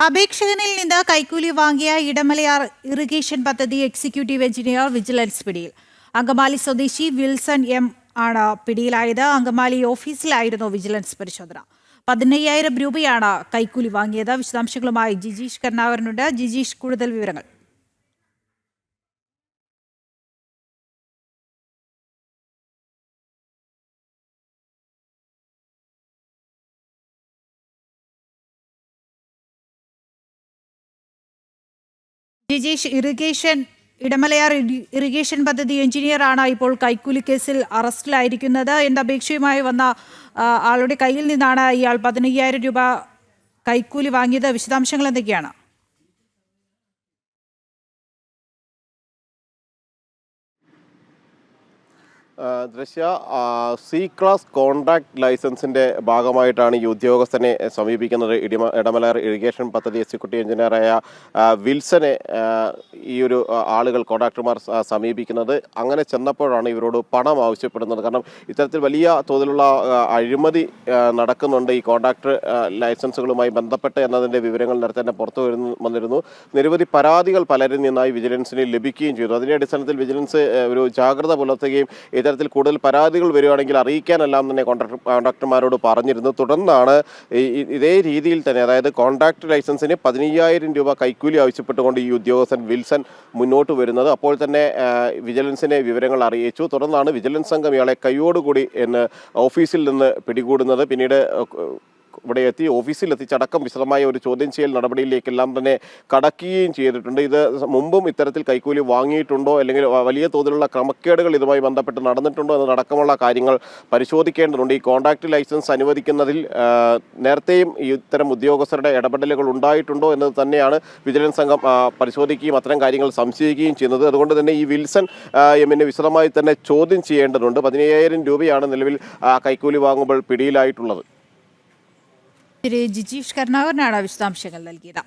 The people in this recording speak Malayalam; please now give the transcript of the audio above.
അപേക്ഷകനിൽ നിന്ന് കൈക്കൂലി വാങ്ങിയ ഇടമലയാർ ഇറിഗേഷൻ പദ്ധതി എക്സിക്യൂട്ടീവ് എഞ്ചിനീയർ വിജിലൻസ് പിടിയിൽ. അങ്കമാലി സ്വദേശി വിൽസൺ എം ആണ് പിടിയിലായത്. അങ്കമാലി ഓഫീസിലായിരുന്നു വിജിലൻസ് പരിശോധന. പതിനയ്യായിരം രൂപയാണ് കൈക്കൂലി വാങ്ങിയത്. വിശദാംശങ്ങളുമായി ജിജീഷ് കരുണാകരനുണ്ട്. ജിജീഷ് കൂടുതൽ വിവരങ്ങൾ. ജിജീഷ് ഇറിഗേഷൻ ഇടമലയാർ ഇറി- ഇറിഗേഷൻ പദ്ധതി എഞ്ചിനീയറാണ് ഇപ്പോൾ കൈക്കൂലി കേസിൽ അറസ്റ്റിലായിരിക്കുന്നത്. എന്ന അപേക്ഷയുമായി വന്ന ആളുടെ കയ്യിൽ നിന്നാണ് ഇയാൾ പതിനയ്യായിരം രൂപ കൈക്കൂലി വാങ്ങിയത്? വിശദാംശങ്ങൾ എന്തൊക്കെയാണ്? ദൃശ്യ സി ക്ലാസ് കോൺട്രാക്ട് ലൈസൻസിന്റെ ഭാഗമായിട്ടാണ് ഈ ഉദ്യോഗസ്ഥനെ സമീപിക്കുന്നത്. ഇടിമ ഇടമല ഇറിഗേഷൻ പദ്ധതി എക്സിക്യൂട്ടീവ് എഞ്ചിനീയറായ വിൽസനെ ഈ ഒരു ആളുകൾ കോൺട്രാക്ടർമാർ സമീപിക്കുന്നത്. അങ്ങനെ ചെന്നപ്പോഴാണ് ഇവരോട് പണം ആവശ്യപ്പെടുന്നത്. കാരണം ഇത്തരത്തിൽ വലിയ തോതിലുള്ള അഴിമതി നടക്കുന്നുണ്ട്. ഈ കോൺട്രാക്ടർ ലൈസൻസുകളുമായി ബന്ധപ്പെട്ട് എന്നതിന്റെ വിവരങ്ങൾ നേരത്തെ തന്നെ പുറത്തു വരുന്നു വന്നിരുന്നു. നിരവധി പരാതികൾ പലരിൽ നിന്നായി വിജിലൻസിന് ലഭിക്കുകയും ചെയ്തു. അതിന്റെ അടിസ്ഥാനത്തിൽ വിജിലൻസ് ഒരു ജാഗ്രത പുലർത്തുകയും ഇത്തരത്തിൽ കൂടുതൽ പരാതികൾ വരികയാണെങ്കിൽ അറിയിക്കാനെല്ലാം തന്നെ കോൺട്രാക്ടർ കോൺട്രാക്ടർമാരോട് പറഞ്ഞിരുന്നു. തുടർന്നാണ് ഇതേ രീതിയിൽ തന്നെ അതായത് കോൺട്രാക്ട് ലൈസൻസിന് പതിനയ്യായിരം രൂപ കൈക്കൂലി ആവശ്യപ്പെട്ടുകൊണ്ട് ഈ ഉദ്യോഗസ്ഥൻ വിൽസൺ മുന്നോട്ട് വരുന്നത്. അപ്പോൾ തന്നെ വിജിലൻസിനെ വിവരങ്ങൾ അറിയിച്ചു. തുടർന്നാണ് വിജിലൻസ് സംഘം ഇയാളെ കൈയോടുകൂടി എന്ന് ഓഫീസിൽ നിന്ന് പിടികൂടുന്നത്. പിന്നീട് ഇവിടെ എത്തി ഓഫീസിൽ എത്തിച്ചടക്കം വിശദമായ ഒരു ചോദ്യം ചെയ്യൽ നടപടിയിലേക്കെല്ലാം തന്നെ കടക്കുകയും ചെയ്തിട്ടുണ്ട്. ഇത് മുമ്പും ഇത്തരത്തിൽ കൈക്കൂലി വാങ്ങിയിട്ടുണ്ടോ? അല്ലെങ്കിൽ വലിയ തോതിലുള്ള ക്രമക്കേടുകൾ ഇതുമായി ബന്ധപ്പെട്ട് നടന്നിട്ടുണ്ടോ? എന്നതടക്കമുള്ള കാര്യങ്ങൾ പരിശോധിക്കേണ്ടതുണ്ട്. ഈ കോൺട്രാക്ട് ലൈസൻസ് അനുവദിക്കുന്നതിൽ നേരത്തെയും ഇത്തരം ഉദ്യോഗസ്ഥരുടെ ഇടപെടലുകൾ ഉണ്ടായിട്ടുണ്ടോ എന്നത് തന്നെയാണ് വിജിലൻസ് സംഘം പരിശോധിക്കുകയും അത്തരം കാര്യങ്ങൾ സംശയിക്കുകയും ചെയ്യുന്നത്. അതുകൊണ്ട് തന്നെ ഈ വിൽസൺ എമ്മിനെ വിശദമായി തന്നെ ചോദ്യം ചെയ്യേണ്ടതുണ്ട്. പതിനയ്യായിരം രൂപയാണ് നിലവിൽ കൈക്കൂലി വാങ്ങുമ്പോൾ പിടിയിലായിട്ടുള്ളത്. ജിജീഷ് കരുണാകരനാണ് വിശദാംശങ്ങൾ നൽകിയത്.